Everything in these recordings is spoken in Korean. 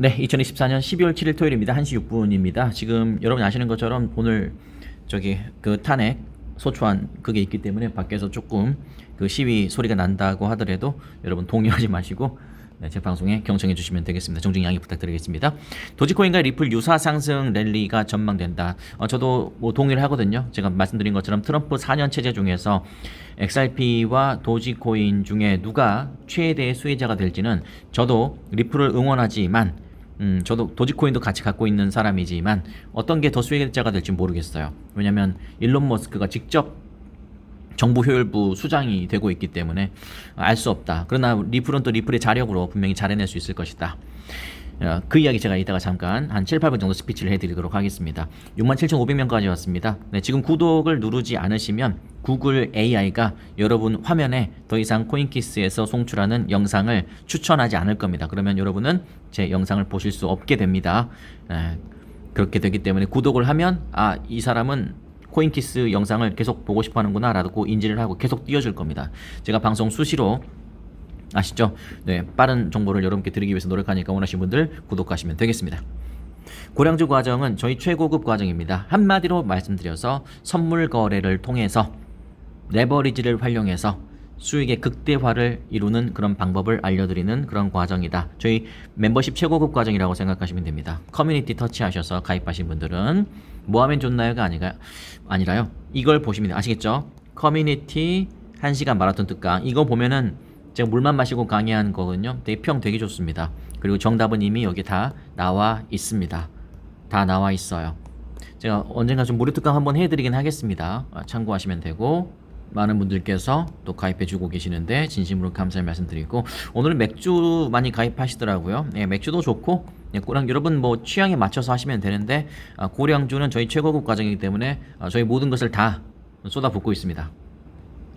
네, 2024년 12월 7일 토요일입니다. 1시 6분입니다. 지금 여러분 아시는 것처럼 오늘 저기 그 탄핵 소추안 그게 있기 때문에 밖에서 조금 그 시위 소리가 난다고 하더라도 여러분 동요하지 마시고 네, 제 방송에 경청해 주시면 되겠습니다. 정중 양해 부탁드리겠습니다. 도지코인과 리플 유사 상승 랠리가 전망된다. 어, 저도 뭐 동의를 하거든요. 제가 말씀드린 것처럼 트럼프 4년 체제 중에서 XRP와 도지코인 중에 누가 최대의 수혜자가 될지는 저도 리플을 응원하지만 음, 저도 도지코인도 같이 갖고 있는 사람이지만 어떤 게 더 수혜자가 될지 모르겠어요. 왜냐면 일론 머스크가 직접 정부 효율부 수장이 되고 있기 때문에 알 수 없다. 그러나 리플은 또 리플의 자력으로 분명히 잘해낼 수 있을 것이다. 어, 그 이야기 제가 이따가 잠깐 한 7, 8분 정도 스피치를 해드리도록 하겠습니다. 67,500명까지 왔습니다. 네, 지금 구독을 누르지 않으시면 구글 AI가 여러분 화면에 더 이상 코인키스에서 송출하는 영상을 추천하지 않을 겁니다. 그러면 여러분은 제 영상을 보실 수 없게 됩니다. 네, 그렇게 되기 때문에 구독을 하면 아 이 사람은 코인키스 영상을 계속 보고 싶어 하는구나 라고 인지를 하고 계속 띄워줄 겁니다. 제가 방송 수시로 아시죠? 네, 빠른 정보를 여러분께 드리기 위해서 노력하니까 원하시는 분들 구독하시면 되겠습니다. 고량주 과정은 저희 최고급 과정입니다. 한마디로 말씀드려서 선물 거래를 통해서 레버리지를 활용해서 수익의 극대화를 이루는 그런 방법을 알려드리는 그런 과정이다. 저희 멤버십 최고급 과정이라고 생각하시면 됩니다. 커뮤니티 터치하셔서 가입하신 분들은 뭐 하면 좋나요가 아니라, 아니라요. 이걸 보시면. 아시겠죠? 커뮤니티 1시간 마라톤 특강. 이거 보면은 제가 물만 마시고 강의한 거거든요. 되게 평 되게 좋습니다. 그리고 정답은 이미 여기 다 나와 있습니다. 다 나와 있어요. 제가 언젠가 좀 무료 특강 한번 해드리긴 하겠습니다. 아, 참고하시면 되고 많은 분들께서 또 가입해주고 계시는데 진심으로 감사의 말씀드리고 오늘은 맥주 많이 가입하시더라고요. 네, 맥주도 좋고 네, 고량 여러분 뭐 취향에 맞춰서 하시면 되는데 아, 고량주는 저희 최고급 과정이기 때문에 아, 저희 모든 것을 다 쏟아붓고 있습니다.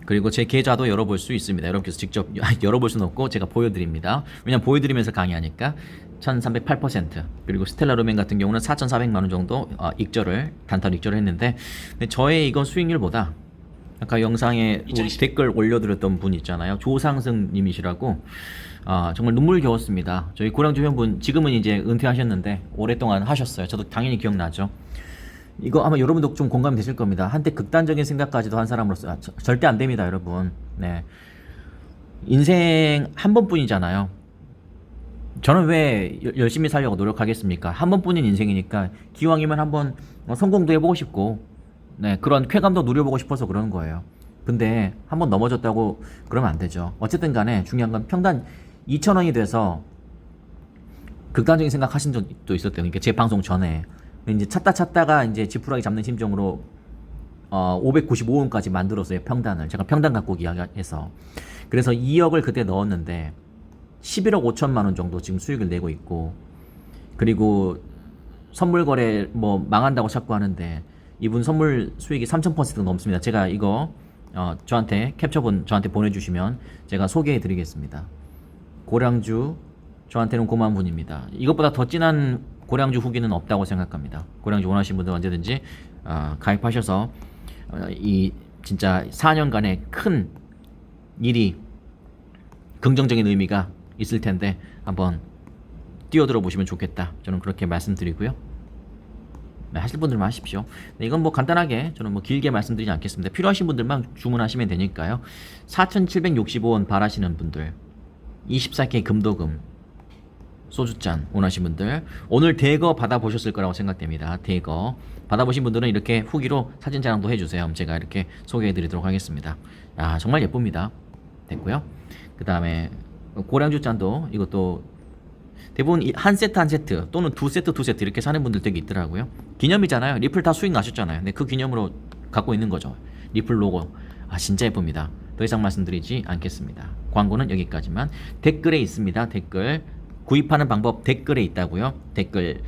그리고 제 계좌도 열어볼 수 있습니다. 여러분께서 직접 열어볼 수는 없고 제가 보여드립니다. 왜냐면 보여드리면서 강의하니까 1308% 그리고 스텔라 로맨 같은 경우는 4400만 원 정도 어, 익절을 단타로 익절을 했는데 저의 이건 수익률보다 아까 영상에 우리 댓글 올려드렸던 분 있잖아요. 조상승 님이시라고 아, 정말 눈물 겨웠습니다. 저희 고량주 회원분 지금은 이제 은퇴하셨는데 오랫동안 하셨어요. 저도 당연히 기억나죠. 이거 아마 여러분도 좀 공감이 되실 겁니다. 한때 극단적인 생각까지도 한 사람으로서 아, 저- 절대 안 됩니다, 여러분. 네. 인생 한 번뿐이잖아요. 저는 왜 열- 열심히 살려고 노력하겠습니까? 한 번뿐인 인생이니까 기왕이면 한번 어, 성공도 해보고 싶고, 네 그런 쾌감도 누려보고 싶어서 그러는 거예요. 근데 한번 넘어졌다고 그러면 안 되죠. 어쨌든 간에 중요한 건 평단 2천 원이 돼서 극단적인 생각 하신 적도 있었대요. 그러니까 제 방송 전에 이제 찾다 찾다가 이제 지푸라기 잡는 심정으로 어 595원까지 만들었어요 평단을 제가 평단 갖고 이야기해서 그래서 2억을 그때 넣었는데 11억 5천만 원 정도 지금 수익을 내고 있고 그리고 선물 거래 뭐 망한다고 자꾸 하는데 이분 선물 수익이 3,000% 넘습니다. 제가 이거 어 저한테 캡처본 저한테 보내주시면 제가 소개해 드리겠습니다. 고량주 저한테는 고마운 분입니다. 이것보다 더 진한 고량주 후기는 없다고 생각합니다. 고량주 원하시는 분들 언제든지 어, 가입하셔서 어, 이 진짜 4년간의 큰 일이 긍정적인 의미가 있을 텐데 한번 뛰어들어 보시면 좋겠다. 저는 그렇게 말씀드리고요. 네, 하실 분들만 하십시오. 네, 이건 뭐 간단하게 저는 뭐 길게 말씀드리지 않겠습니다. 필요하신 분들만 주문하시면 되니까요. 4,765원 바라시는 분들, 24K 금도금, 소주잔 원하신 분들 오늘 대거 받아보셨을 거라고 생각됩니다. 대거 받아보신 분들은 이렇게 후기로 사진 자랑도 해주세요. 제가 이렇게 소개해드리도록 하겠습니다. 아 정말 예쁩니다. 됐고요. 그 다음에 고량주 잔도 이것도 대부분 이한 세트 한 세트 또는 두 세트 두 세트 이렇게 사는 분들 되게 있더라고요. 기념이잖아요. 리플 다 수익 나셨잖아요. 근데 그 기념으로 갖고 있는 거죠. 리플 로고. 아 진짜 예쁩니다. 더 이상 말씀드리지 않겠습니다. 광고는 여기까지만. 댓글에 있습니다. 댓글 구입하는 방법 댓글에 있다고요. 댓글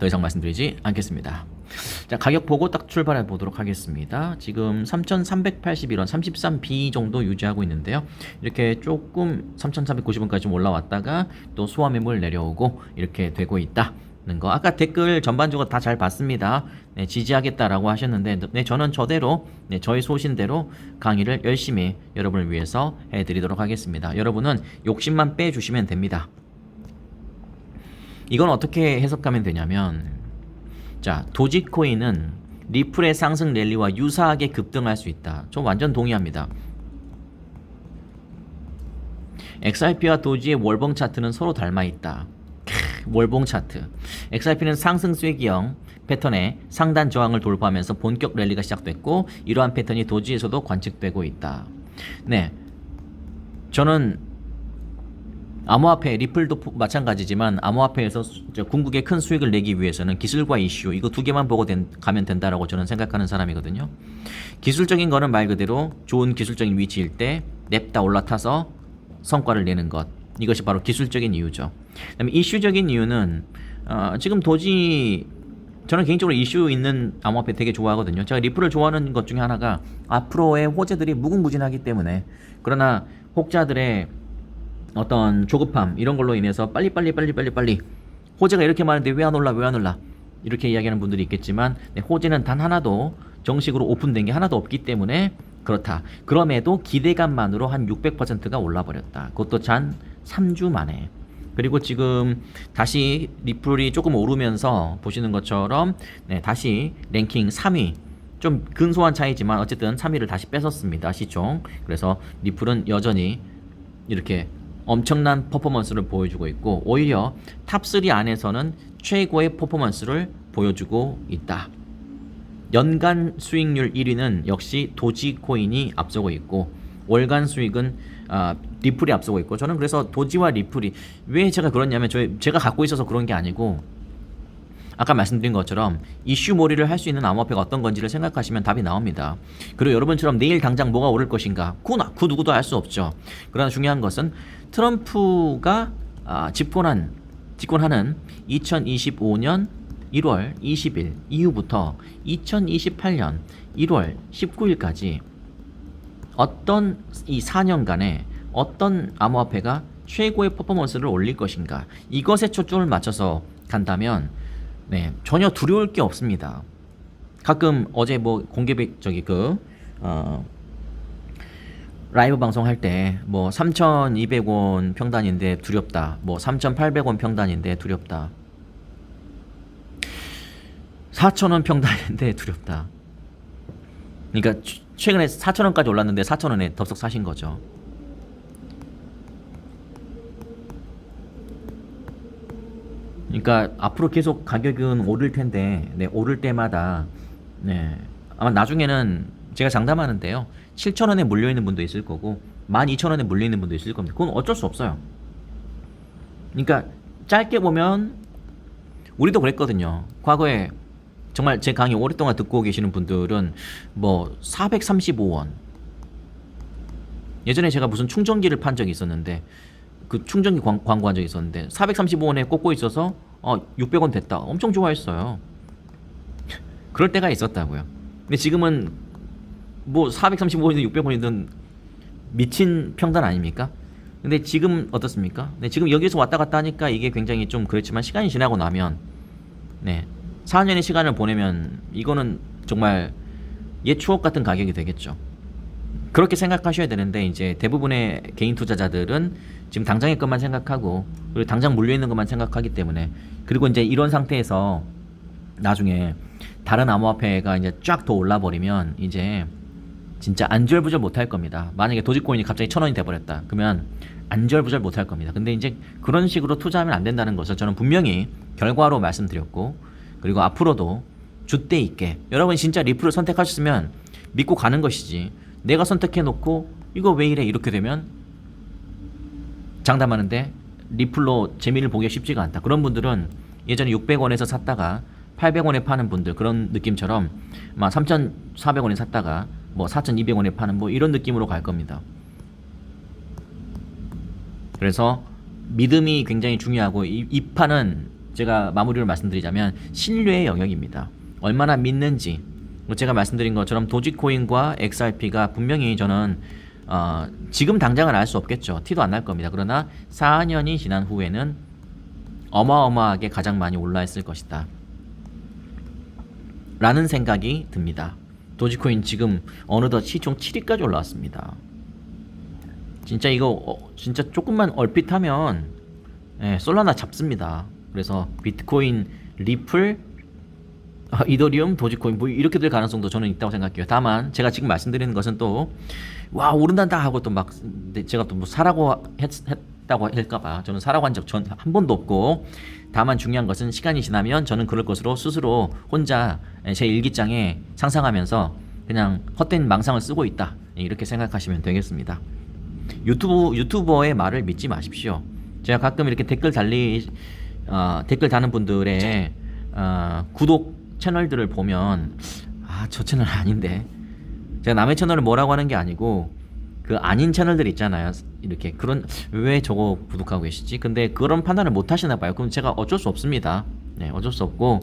더 이상 말씀드리지 않겠습니다. 자 가격 보고 딱 출발해 보도록 하겠습니다. 지금 3,381원, 33B 정도 유지하고 있는데요. 이렇게 조금 3,390원까지 좀 올라왔다가 또 소화 매물 내려오고 이렇게 되고 있다 는 거. 아까 댓글 전반적으로 다 잘 봤습니다. 네, 지지하겠다라고 하셨는데 네, 저는 저대로 네, 저의 소신대로 강의를 열심히 여러분을 위해서 해드리도록 하겠습니다. 여러분은 욕심만 빼주시면 됩니다. 이건 어떻게 해석하면 되냐면 자 도지코인은 리플의 상승 랠리와 유사하게 급등할 수 있다. 저 완전 동의합니다. XRP와 도지의 월봉 차트는 서로 닮아 있다. 크, 월봉 차트. XRP는 상승 쐐기형 패턴의 상단 저항을 돌파하면서 본격 랠리가 시작됐고 이러한 패턴이 도지에서도 관측되고 있다. 네. 저는 암호화폐 리플도 푸- 마찬가지지만 암호화폐에서 궁극의 큰 수익을 내기 위해서는 기술과 이슈 이거 두 개만 보고 된- 가면 된다라고 저는 생각하는 사람이거든요. 기술적인 거는 말 그대로 좋은 기술적인 위치일 때 냅다 올라타서 성과를 내는 것 이것이 바로 기술적인 이유죠. 그다음에 이슈적인 이유는 어, 지금 도지 저는 개인적으로 이슈 있는 암호화폐 되게 좋아하거든요. 제가 리플을 좋아하는 것 중에 하나가 앞으로의 호재들이 무궁무진하기 때문에 그러나 혹자들의 어떤 조급함 이런 걸로 인해서 빨리 빨리 빨리 빨리 빨리 호재가 이렇게 많은데 왜 안 올라 왜 안 올라 이렇게 이야기하는 분들이 있겠지만 네, 호재는 단 하나도 정식으로 오픈된 게 하나도 없기 때문에 그렇다. 그럼에도 기대감만으로 한 600%가 올라버렸다. 그것도 잔 3주 만에. 그리고 지금 다시 리플이 조금 오르면서 보시는 것처럼 네, 다시 랭킹 3위 좀 근소한 차이지만 어쨌든 3위를 다시 뺏었습니다 시총 그래서 리플은 여전히 이렇게 엄청난 퍼포먼스를 보여주고 있고 오히려 탑3 안에서는 최고의 퍼포먼스를 보여주고 있다. 연간 수익률 1위는 역시 도지코인이 앞서고 있고 월간 수익은 아, 리플이 앞서고 있고 저는 그래서 도지와 리플이 왜 제가 그러냐면 저 제가 갖고 있어서 그런 게 아니고 아까 말씀드린 것처럼 이슈 몰이를 할 수 있는 암호화폐가 어떤 건지를 생각하시면 답이 나옵니다. 그리고 여러분처럼 내일 당장 뭐가 오를 것인가 그건 그 누구도 알 수 없죠. 그러나 중요한 것은 트럼프가 아, 집권한 집권하는 2025년 1월 20일 이후부터 2028년 1월 19일까지 어떤 이 4년간에 어떤 암호화폐가 최고의 퍼포먼스를 올릴 것인가 이것에 초점을 맞춰서 간다면 네 전혀 두려울 게 없습니다. 가끔 어제 뭐 공개 백- 저기 그 어, 라이브 방송할 때 뭐 3,200원 평단인데 두렵다. 뭐 3,800원 평단인데 두렵다. 4,000원 평단인데 두렵다. 그러니까 최- 최근에 4,000원까지 올랐는데 4,000원에 덥석 사신 거죠. 그러니까 앞으로 계속 가격은 오를 텐데, 네, 오를 때마다, 네, 아마 나중에는 제가 장담하는데요. 7,000원에 물려 있는 분도 있을 거고, 12,000원에 물려 있는 분도 있을 겁니다. 그건 어쩔 수 없어요. 그러니까 짧게 보면 우리도 그랬거든요. 과거에 정말 제 강의 오랫동안 듣고 계시는 분들은 뭐 435원. 예전에 제가 무슨 충전기를 판 적이 있었는데 그 충전기 광, 광고한 적이 있었는데 435원에 꽂고 있어서 어 600원 됐다. 엄청 좋아했어요. 그럴 때가 있었다고요. 근데 지금은 뭐 435원이든 600원이든 미친 평단 아닙니까? 근데 지금 어떻습니까? 네, 지금 여기서 왔다 갔다 하니까 이게 굉장히 좀 그렇지만 시간이 지나고 나면 네. 4년의 시간을 보내면 이거는 정말 옛 추억 같은 가격이 되겠죠. 그렇게 생각하셔야 되는데 이제 대부분의 개인 투자자들은 지금 당장의 것만 생각하고 그리고 당장 물려 있는 것만 생각하기 때문에 그리고 이제 이런 상태에서 나중에 다른 암호화폐가 이제 쫙 더 올라 버리면 이제 진짜 안절부절 못할 겁니다. 만약에 도지코인이 갑자기 천 원이 돼 버렸다. 그러면 안절부절 못할 겁니다. 근데 이제 그런 식으로 투자하면 안 된다는 것을 저는 분명히 결과로 말씀드렸고 그리고 앞으로도 줏대 있게 여러분 진짜 리플을 선택하셨으면 믿고 가는 것이지 내가 선택해 놓고 이거 왜 이래 이렇게 되면 장담하는데 리플로 재미를 보기가 쉽지가 않다. 그런 분들은 예전에 600원에서 샀다가 800원에 파는 분들 그런 느낌처럼 막 3,400원에 샀다가 뭐 4,200원에 파는 뭐 이런 느낌으로 갈 겁니다. 그래서 믿음이 굉장히 중요하고 이, 이 판은 제가 마무리를 말씀드리자면 신뢰의 영역입니다. 얼마나 믿는지 뭐 제가 말씀드린 것처럼 도지코인과 XRP가 분명히 저는 어, 지금 당장은 알 수 없겠죠. 티도 안 날 겁니다. 그러나 4년이 지난 후에는 어마어마하게 가장 많이 올라 있을 것이다. 라는 생각이 듭니다. 도지코인 지금 어느덧 시총 7위까지 올라왔습니다. 진짜 이거 어, 진짜 조금만 얼핏하면 예, 솔라나 잡습니다. 그래서 비트코인, 리플, 아, 이더리움, 도지코인 뭐 이렇게 될 가능성도 저는 있다고 생각해요. 다만 제가 지금 말씀드리는 것은 또 와 오른단다 하고 또 막 제가 또 뭐 사라고 했, 했다고 할까봐 저는 사라고 한 적 전 한 번도 없고 다만 중요한 것은 시간이 지나면 저는 그럴 것으로 스스로 혼자 제 일기장에 상상하면서 그냥 헛된 망상을 쓰고 있다 이렇게 생각하시면 되겠습니다. 유튜브 유튜버의 말을 믿지 마십시오. 제가 가끔 이렇게 댓글 달리 어, 댓글 다는 분들의 어, 구독 채널들을 보면 아 저 채널 아닌데 제가 남의 채널을 뭐라고 하는 게 아니고 그 아닌 채널들 있잖아요. 이렇게 그런 왜 저거 구독하고 계시지? 근데 그런 판단을 못 하시나 봐요. 그럼 제가 어쩔 수 없습니다. 네, 어쩔 수 없고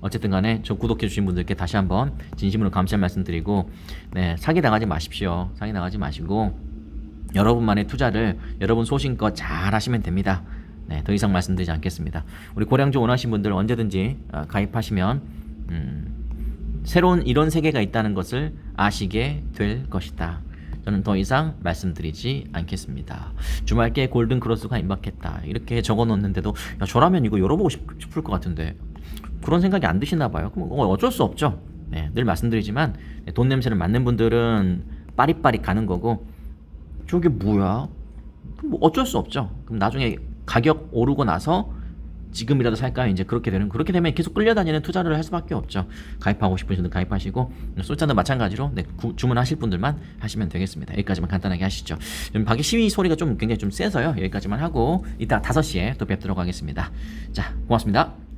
어쨌든 간에 저 구독해 주신 분들께 다시 한번 진심으로 감사 말씀드리고 네, 사기 당하지 마십시오. 사기 당하지 마시고 여러분만의 투자를 여러분 소신껏 잘 하시면 됩니다. 네, 더 이상 말씀드리지 않겠습니다. 우리 고량주 원하신 분들 언제든지 어, 가입하시면 음, 새로운 이런 세계가 있다는 것을 아시게 될 것이다. 저는 더 이상 말씀드리지 않겠습니다. 주말께 골든 크로스가 임박했다. 이렇게 적어 놓는데도 야, 저라면 이거 열어보고 싶, 싶을 것 같은데 그런 생각이 안 드시나 봐요. 그럼 어, 어쩔 수 없죠. 네, 늘 말씀드리지만 네, 돈 냄새를 맡는 분들은 빠릿빠릿 가는 거고 저게 뭐야? 뭐 어쩔 수 없죠. 그럼 나중에 가격 오르고 나서 지금이라도 살까요? 이제 그렇게 되는 그렇게 되면 계속 끌려다니는 투자를 할 수밖에 없죠. 가입하고 싶으신 분들 가입하시고 솔자도 마찬가지로 네, 구- 주문하실 분들만 하시면 되겠습니다. 여기까지만 간단하게 하시죠. 지금 밖에 시위 소리가 좀 굉장히 좀 세서요. 여기까지만 하고 이따 5시에 또 뵙도록 하겠습니다. 자, 고맙습니다.